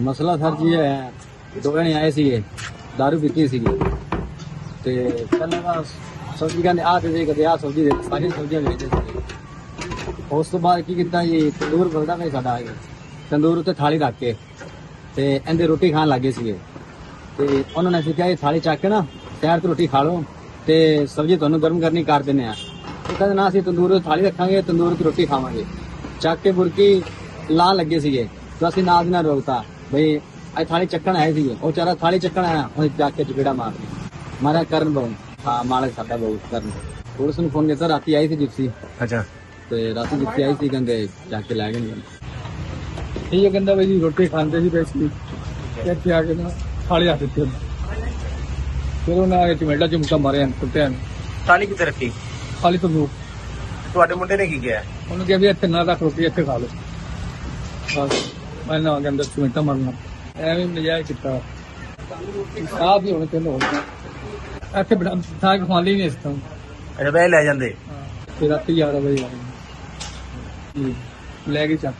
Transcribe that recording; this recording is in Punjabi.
ਮਸਲਾ ਸਰ ਜੀ ਹੈ ਦੋ ਜਣੇ ਆਏ ਸੀਗੇ, ਦਾਰੂ ਪੀਤੀ ਸੀਗੀ। ਤੇ ਪਹਿਲਾਂ ਤਾਂ ਸਬਜ਼ੀ ਕਹਿੰਦੇ ਆ ਦੇ ਦੇ ਕਦੇ ਆ ਸਬਜ਼ੀ ਦੇ ਸਾਰੀ ਸਬਜ਼ੀਆਂ ਵੇਚਦੇ ਸੀਗੇ ਉਸ ਤੋਂ ਬਾਅਦ ਕੀ ਕੀਤਾ ਜੀ, ਤੰਦੂਰ ਬਲਦਾ ਨਹੀਂ ਸਾਡਾ ਆ ਗਿਆ ਤੰਦੂਰ ਉੱਤੇ ਥਾਲੀ ਰੱਖ ਕੇ, ਤੇ ਇਹਦੇ ਰੋਟੀ ਖਾਣ ਲੱਗੇ ਸੀਗੇ। ਤੇ ਉਹਨਾਂ ਨੇ ਕਿਹਾ ਇਹ ਥਾਲੀ ਚੱਕ ਕੇ ਨਾ ਸ਼ਹਿਰ ਤੋਂ ਰੋਟੀ ਖਾ ਲਓ, ਤੇ ਸਬਜ਼ੀ ਤੁਹਾਨੂੰ ਗਰਮ ਕਰਨੀ ਕਰ ਦਿੰਨੇ ਆ ਉਹ ਕਹਿੰਦੇ, ਨਾ ਅਸੀਂ ਤੰਦੂਰ ਤੇ ਥਾਲੀ ਰੱਖਾਂਗੇ, ਤੰਦੂਰ ਤੇ ਰੋਟੀ ਖਾਵਾਂਗੇ। ਚੱਕ ਕੇ ਬੁਰਕੀ ਲਾ ਲੱਗੇ ਸੀਗੇ, ਤੇ ਅਸੀਂ ਨਾਲ ਦੀ ਨਾਲ ਰੋਕਤਾ। ਬਈ ਇਹ ਥਾਲੀ ਚੱਕਣ ਆਏ ਸੀਗੇ ਉਹ ਚਾਰਾ ਥਾਲੀ ਚੱਕਣ ਆਇਆ ਉਹ ਜਾ ਕੇ ਚਪੇੜਾ ਮਾਰ ਮਾਰਿਆ ਕਰਨ ਬਹੁ ਹਾਂ ਮਾਲਕ ਸਾਡਾ ਬਹੁ ਕਰਨ ਪੁਲਿਸ ਨੂੰ ਫੋਨ ਕੀਤਾ ਰਾਤੀ ਆਈ ਸੀ ਜਿਪਸੀ ਅੱਛਾ ਤੇ ਰਾਤੀ ਜਿਪਸੀ ਆਈ ਸੀ ਕਹਿੰਦੇ ਜਾ ਕੇ ਲੈ ਗਏ ਨੇ ਠੀਕ ਹੈ ਕਹਿੰਦਾ ਬਈ ਜੀ ਰੋਟੀ ਖਾਂਦੇ ਸੀ ਬੈਸੀ ਤੇ ਇੱਥੇ ਆ ਕੇ ਨਾ ਥਾਲੀ ਹੱਥ ਦਿੱਤੇ ਫਿਰ ਉਹਨਾਂ ਆ ਕੇ ਚਮੇਡਾ ਚੁਮਟਾ ਮਾਰਿਆ ਕੁੱਤਿਆਂ ਨੇ ਥਾਲੀ ਕਿੱਥੇ ਰੱਖੀ ਖਾਲੀ ਤੋਂ ਲੋਕ ਤੁਹਾਡੇ ਮੁੰਡੇ ਨੇ ਕੀ ਕਿਹਾ ਉਹਨੂੰ ਕਿਹਾ ਵੀ ਇੱਥੇ ਨਾ ਰੱਖ ਰੋਟੀ ਇੱਥੇ ਖਾ ਲਓ ਬਸ ਮੈਂ ਨਾ ਕਹਿੰਦਾ ਚਮੇਟਾ ਮਾਰਨਾ ਐਵੇਂ ਨਜਾਇਜ਼ ਕੀਤਾ। ਆਪ ਹੀ ਹੁਣ ਕਹਿੰਦਾ ਹੋਣਾ ਇੱਥੇ ਬੜਾ ਥਾਂ ਕਿ ਖਾਲੀ ਨਹੀਂ ਇਸ ਤੋਂ। ਅੱਛਾ ਬਈ ਲੈ ਜਾਂਦੇ। ਤੇ ਰਾਤੀ 11 ਵਜੇ ਆ ਗਏ। ਲੈ ਗਏ ਚੱਕ